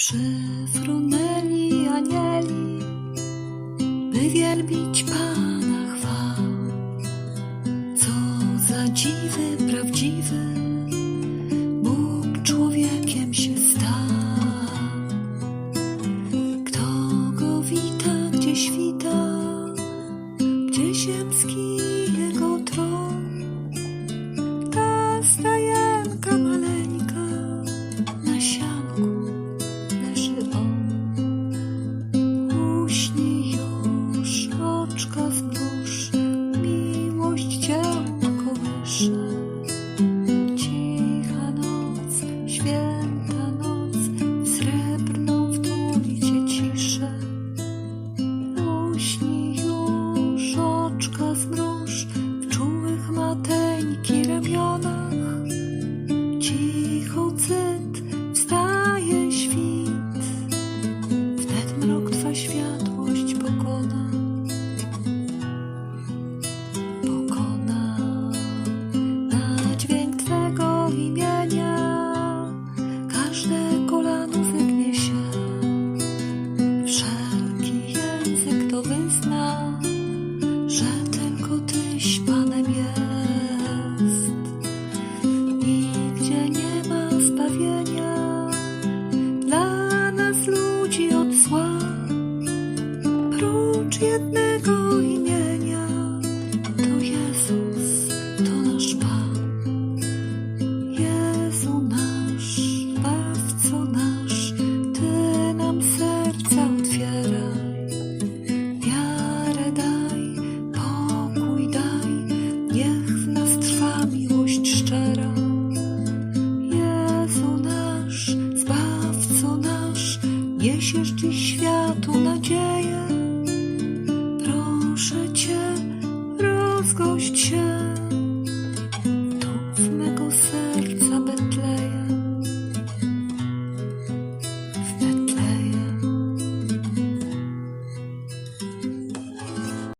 Przyfrunęli anieli, by wielbić Pana chwał. Co za dziwy prawdziwy, Bóg człowiekiem się stał. Kto go wita, gdzie świta, gdzie ziemski Cicha noc, święta noc, srebrną wtuli cię ciszę. Uśnij już, oczka zmruż, jednego imienia. To Jezus, to nasz Pan. Jezu nasz, Zbawco nasz, Ty nam serca otwieraj. Wiarę daj, pokój daj, niech w nas trwa miłość szczera. Jezu nasz, Zbawco nasz, niesiesz dziś światu nadzieję. gauche